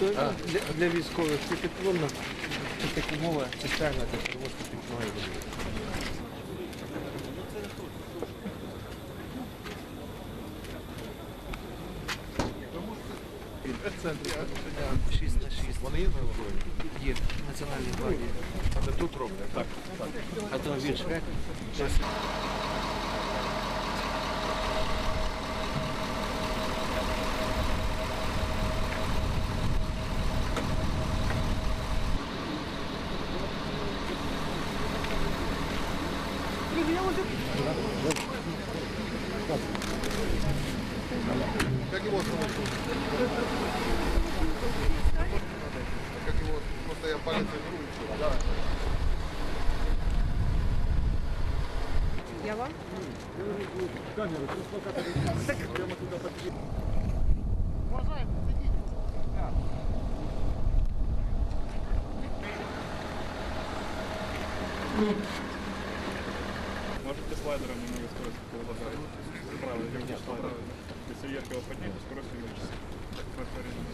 То для, для військових це підпольно, це так умова, цистерна для перевозки питної води. Шість на шість. Вони є на озброєнні? Є національні гвардії. Це тут роблять? Так, так. Автомобіль шрек. Как его зовут? Как его? Просто я палец беру и все. Да. Я вам? Можете слайдером немного скорость продолжать. Справа, левый слайдер. Если вверх его поднять, то скорость увеличится. Так.